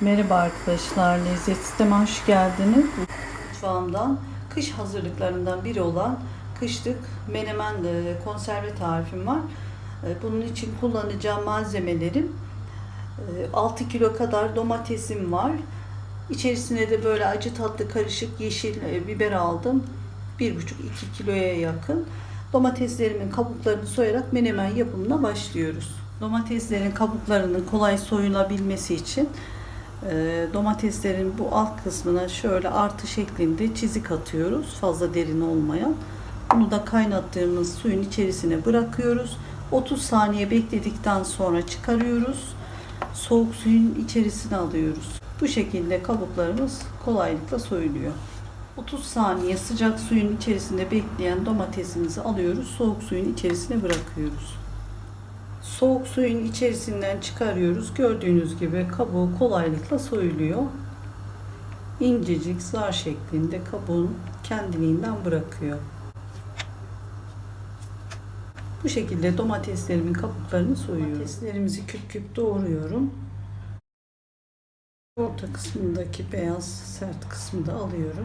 Merhaba arkadaşlar, Lezzet Sistem'e hoş geldiniz. Mutfağımdan kış hazırlıklarından biri olan kışlık menemen e, konserve tarifim var. E, Bunun için kullanacağım malzemelerim e, 6 kilo kadar domatesim var. İçerisine de böyle acı tatlı karışık yeşil e, biber aldım. 1,5-2 kiloya yakın. Domateslerimin kabuklarını soyarak menemen yapımına başlıyoruz. Domateslerin kabuklarının kolay soyulabilmesi için e, domateslerin bu alt kısmına şöyle artı şeklinde çizik atıyoruz. Fazla derin olmayan. Bunu da kaynattığımız suyun içerisine bırakıyoruz. 30 saniye bekledikten sonra çıkarıyoruz. Soğuk suyun içerisine alıyoruz. Bu şekilde kabuklarımız kolaylıkla soyuluyor. 30 saniye sıcak suyun içerisinde bekleyen domatesimizi alıyoruz. Soğuk suyun içerisine bırakıyoruz. Soğuk suyun içerisinden çıkarıyoruz. Gördüğünüz gibi kabuğu kolaylıkla soyuluyor. İncecik zar şeklinde kabuğun kendiliğinden bırakıyor. Bu şekilde domateslerimin kabuklarını soyuyorum. Domateslerimizi küp küp doğruyorum. Orta kısmındaki beyaz sert kısmı da alıyorum.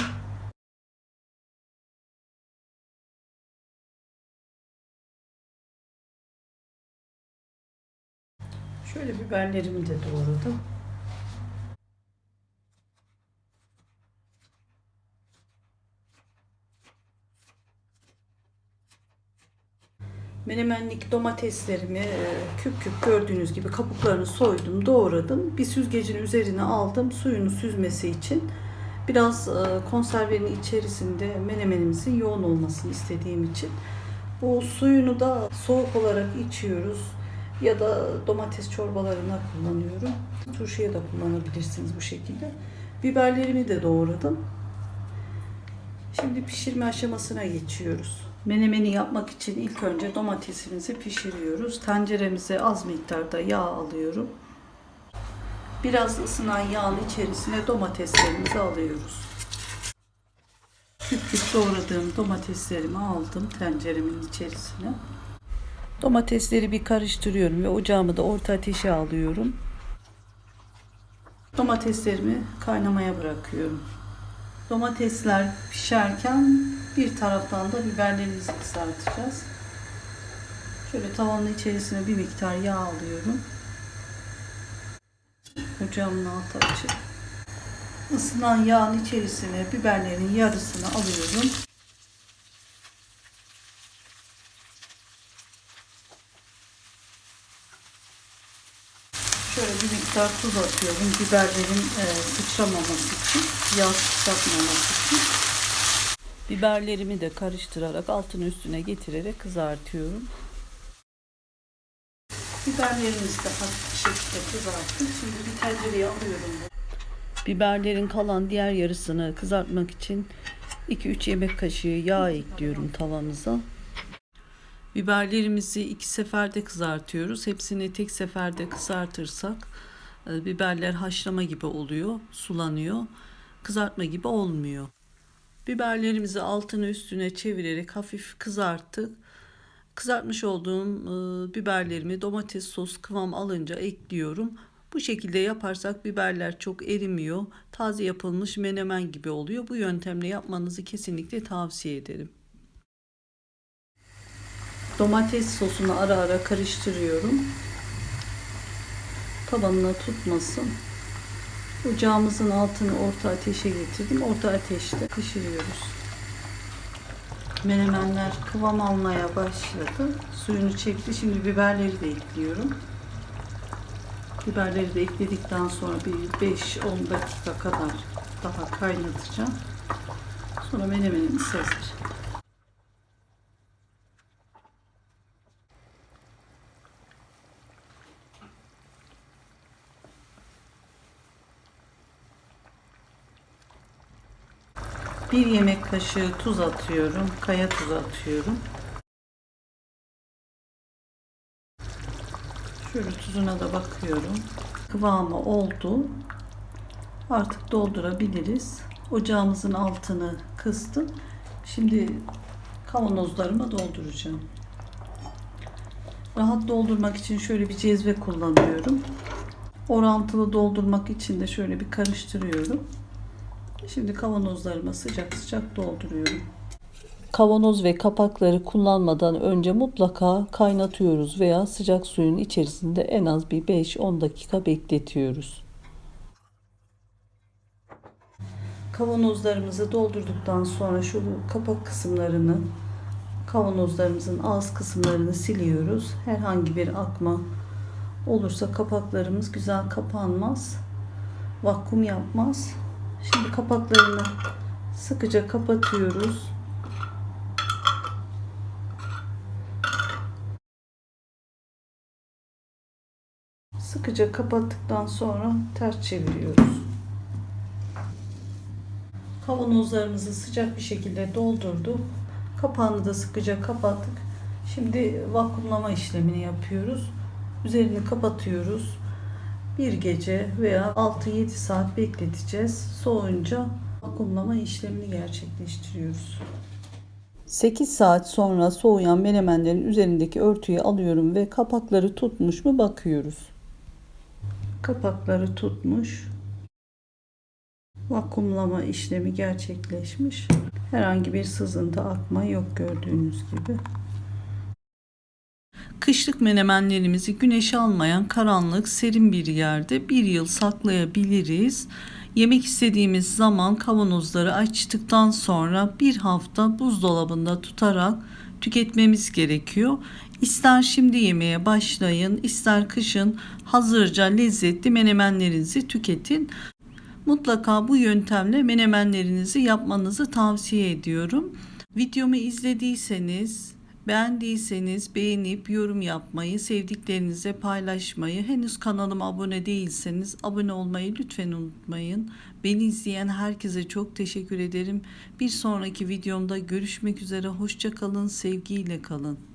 Şöyle biberlerimi de doğradım. Menemenlik domateslerimi e, küp küp gördüğünüz gibi kabuklarını soydum, doğradım. Bir süzgecin üzerine aldım suyunu süzmesi için. Biraz e, konservenin içerisinde menemenimizin yoğun olmasını istediğim için. Bu suyunu da soğuk olarak içiyoruz ya da domates çorbalarına kullanıyorum. Turşuya da kullanabilirsiniz bu şekilde. Biberlerimi de doğradım. Şimdi pişirme aşamasına geçiyoruz. Menemeni yapmak için ilk önce domatesimizi pişiriyoruz. Tenceremize az miktarda yağ alıyorum. Biraz ısınan yağın içerisine domateslerimizi alıyoruz. Küp küp doğradığım domateslerimi aldım tenceremin içerisine. Domatesleri bir karıştırıyorum ve ocağımı da orta ateşe alıyorum. Domateslerimi kaynamaya bırakıyorum. Domatesler pişerken bir taraftan da biberlerimizi kızartacağız. Şöyle tavanın içerisine bir miktar yağ alıyorum. Ocağımın altı açık. Isınan yağın içerisine biberlerin yarısını alıyorum. Şöyle bir miktar tuz atıyorum biberlerin e, sıçramaması için, yağ sıçratmaması için. Biberlerimi de karıştırarak altını üstüne getirerek kızartıyorum. Biberlerimizi de hafif bir şekilde kızarttık. Şimdi bir tencereye alıyorum. Biberlerin kalan diğer yarısını kızartmak için 2-3 yemek kaşığı yağ ekliyorum tavamıza. Biberlerimizi iki seferde kızartıyoruz. Hepsini tek seferde kızartırsak biberler haşlama gibi oluyor, sulanıyor. Kızartma gibi olmuyor. Biberlerimizi altını üstüne çevirerek hafif kızarttık. Kızartmış olduğum e, biberlerimi domates sos kıvam alınca ekliyorum. Bu şekilde yaparsak biberler çok erimiyor. Taze yapılmış menemen gibi oluyor. Bu yöntemle yapmanızı kesinlikle tavsiye ederim. Domates sosunu ara ara karıştırıyorum. Tabanına tutmasın. Ocağımızın altını orta ateşe getirdim. Orta ateşte pişiriyoruz. Menemenler kıvam almaya başladı. Suyunu çekti. Şimdi biberleri de ekliyorum. Biberleri de ekledikten sonra bir 5-10 dakika kadar daha kaynatacağım. Sonra menemenimiz hazır. Bir yemek kaşığı tuz atıyorum. Kaya tuzu atıyorum. Şöyle tuzuna da bakıyorum. Kıvamı oldu. Artık doldurabiliriz. Ocağımızın altını kıstım. Şimdi kavanozlarıma Orantılı doldurmak için de şöyle bir karıştırıyorum. Şimdi kavanozlarıma sıcak sıcak dolduruyorum. Kavanoz ve kapakları kullanmadan önce mutlaka kaynatıyoruz veya sıcak suyun içerisinde en az bir 5-10 dakika bekletiyoruz. Kavanozlarımızı doldurduktan sonra şu kapak kısımlarını kavanozlarımızın ağız kısımlarını siliyoruz. Herhangi bir akma olursa kapaklarımız güzel kapanmaz. Vakum yapmaz. Şimdi kapaklarını sıkıca kapatıyoruz. Sıkıca kapattıktan sonra ters çeviriyoruz. Kavanozlarımızı sıcak bir şekilde doldurduk. Kapağını da sıkıca kapattık. Şimdi vakumlama işlemini yapıyoruz. Üzerini kapatıyoruz. Bir gece veya 6-7 saat bekleteceğiz. Soğuyunca vakumlama işlemini gerçekleştiriyoruz. 8 saat sonra soğuyan menemenlerin üzerindeki örtüyü alıyorum ve kapakları tutmuş mu bakıyoruz. Kapakları tutmuş. Vakumlama işlemi gerçekleşmiş. Herhangi bir sızıntı akma yok gördüğünüz gibi. Kışlık menemenlerimizi güneş almayan karanlık serin bir yerde bir yıl saklayabiliriz. Yemek istediğimiz zaman kavanozları açtıktan sonra bir hafta buzdolabında tutarak tüketmemiz gerekiyor. İster şimdi yemeye başlayın, ister kışın hazırca lezzetli menemenlerinizi tüketin. Mutlaka bu yöntemle menemenlerinizi yapmanızı tavsiye ediyorum. Videomu izlediyseniz, beğendiyseniz beğenip yorum yapmayı, sevdiklerinize paylaşmayı, henüz kanalıma abone değilseniz abone olmayı lütfen unutmayın. Beni izleyen herkese çok teşekkür ederim. Bir sonraki videomda görüşmek üzere. Hoşça kalın, sevgiyle kalın.